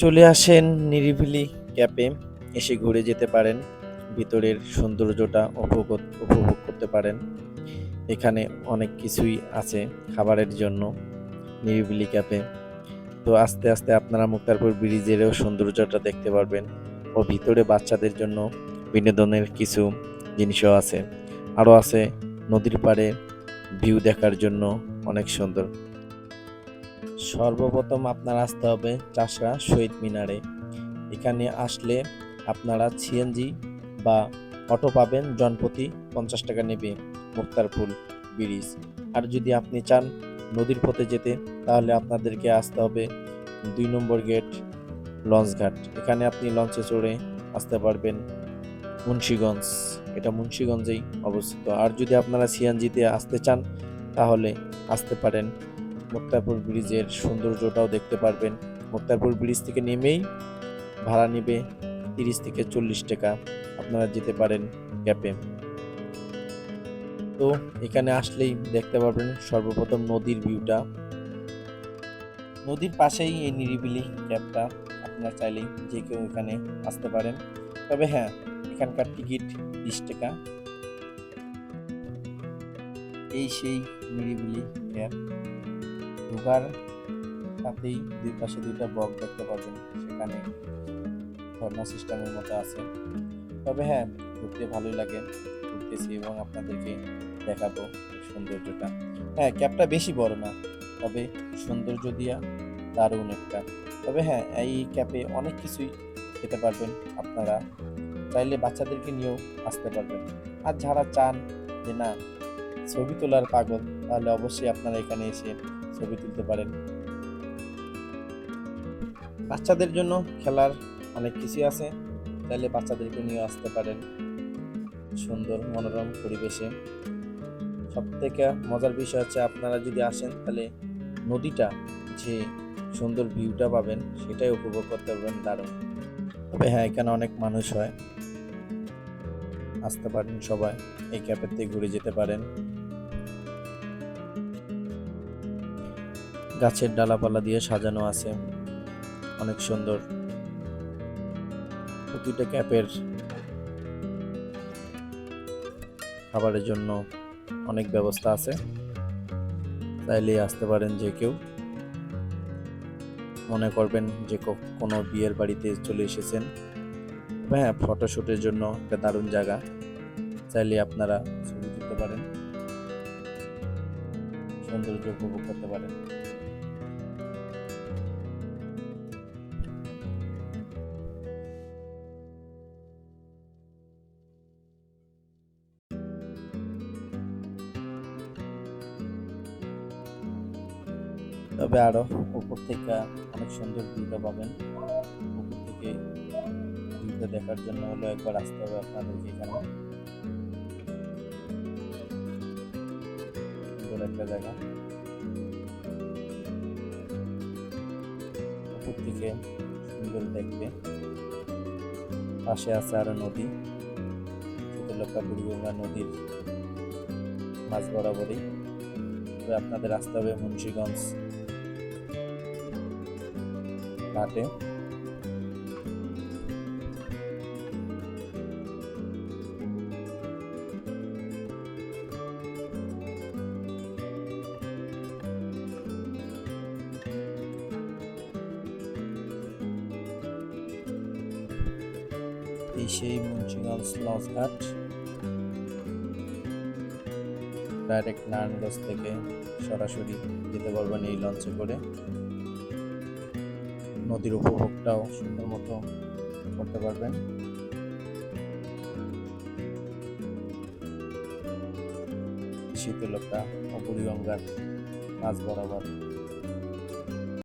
চলে আসেন নিরিবিলি ক্যাপে, এসে ঘুরে যেতে পারেন, ভিতরের সৌন্দর্যটা উপভোগ উপভোগ করতে পারেন। এখানে অনেক কিছুই আছে খাবারের জন্য নিরিবিলি ক্যাপে। তো আস্তে আস্তে আপনারা মুক্তারপুর ব্রিজেরও সৌন্দর্যটা দেখতে পারবেন ও ভিতরে বাচ্চাদের জন্য বিনোদনের কিছু জিনিসও আছে। আরও আছে নদীর পাড়ে ভিউ দেখার জন্য অনেক সুন্দর। সর্বপ্রথম আপনার আসতে হবে চাষরা শহীদ মিনারে। এখানে আসলে আপনারা সিএনজি বা অটো পাবেন, জনপ্রতি পঞ্চাশ টাকা নেবে মুক্তারপুল ব্রিজ। আর যদি আপনি চান নদীর পথে যেতে, তাহলে আপনাদেরকে আসতে হবে দুই নম্বর গেট, লঞ্চঘাট। এখানে আপনি লঞ্চে চড়ে আসতে পারবেন মুন্সীগঞ্জ। এটা মুন্সীগঞ্জেই অবস্থিত। আর যদি আপনারা সিএনজিতে আসতে চান, তাহলে আসতে পারেন মুক্তারপুর ব্রিজের সৌন্দর্যটাও দেখতে পারবেন। মুক্তারপুর ব্রিজ থেকে নেমেই ভাড়া নেবে তিরিশ থেকে চল্লিশ টাকা। আপনারা যেতে পারেন ক্যাপে তো এখানে আসলেই দেখতে পারবেন সর্বপ্রথম নদীর ভিউটা। নদীর পাশেই এই নিরিবিলি ক্যাবটা আপনারা চাইলেই যে কেউ এখানে আসতে পারেন। তবে হ্যাঁ এখানকার টিকিট বিশ টাকা। এই সেই নিরিবিলি ক্যাব। ঢোকার সাথেই দুই পাশে দুইটা বক দেখতে পাবেন সেখানে ঝর্ণা সিস্টেমের মতো আছে। তবে হ্যাঁ ঘুরতে ভালোই লাগে। ঘুরতেছি এবং আপনাদেরকে দেখাবো সৌন্দর্যটা। হ্যাঁ ক্যাবটা বেশি বড় না, তবে সৌন্দর্য দিয়া দারুণ একটা। তবে হ্যাঁ এই ক্যাপে অনেক কিছুই খেতে পারবেন আপনারা। চাইলে বাচ্চাদেরকে নিয়েও আসতে পারবেন। আর যারা চান যে না, ছবি তোলার পাগল, তাহলে অবশ্যই আপনারা এখানে এসে ছবি তুলতে পারেন। বাচ্চাদের জন্য খেলার অনেক কিছু আছে। তাহলে বাচ্চাদেরকে নিয়ে আসতে পারেন। সুন্দর, মনোরম পরিবেশে। সব থেকে মজার বিষয় হচ্ছে আপনারা যদি আসেন, তাহলে নদীটা যে সুন্দর ভিউটা পাবেন, সেটাই উপভোগ করতে পারবেন দারুণ। তবে হ্যাঁ এখানে অনেক মানুষ হয়। আসতে পারেন সবাই। এই ক্যাপের থেকে ঘুরে যেতে পারেন। গাছের ডালাপালা দিয়ে সাজানো আছে। অনেক সুন্দর। প্রতিটা ক্যাপের খাবারের জন্য অনেক ব্যবস্থা আছে। চাইলে আসতে পারেন যে কেউ। মনে করবেন যে কোনো বিয়ের বাড়িতে চলে এসেছেন। হ্যাঁ ফটোশ্যুটের জন্য একটা দারুণ জায়গা। চাইলে আপনারা ছবি তুলতে পারেন। সৌন্দর্য উপভোগ করতে পারেন। তবে আরও উপর থেকে অনেক সুন্দর ভিউটা পাবেন। উপর থেকে ভিউটা দেখার জন্য হলো একবার আসতে হবে আপনাদেরকে এখানে সুন্দর একটা জায়গা। উপর থেকে সুন্দর দেখতে। পাশে আছে আরও নদী। শীতলক্ষা বুড়িগঙ্গা নদীর মাঝ বরাবরই। তবে আপনাদের আসতে হবে মুন্সীগঞ্জ ঘাটে। এই সেই মুন্সিগঞ্জ লঞ্চ ঘাট ডাইরেক্ট নারায়ণগঞ্জ থেকে সরাসরি যেতে পারবেন এই লঞ্চে করে। নদীর উপভোগটাও সুন্দর মতো করতে পারবেন। শীতলতা অপরিগঙ্গার মাঝ বরাবর।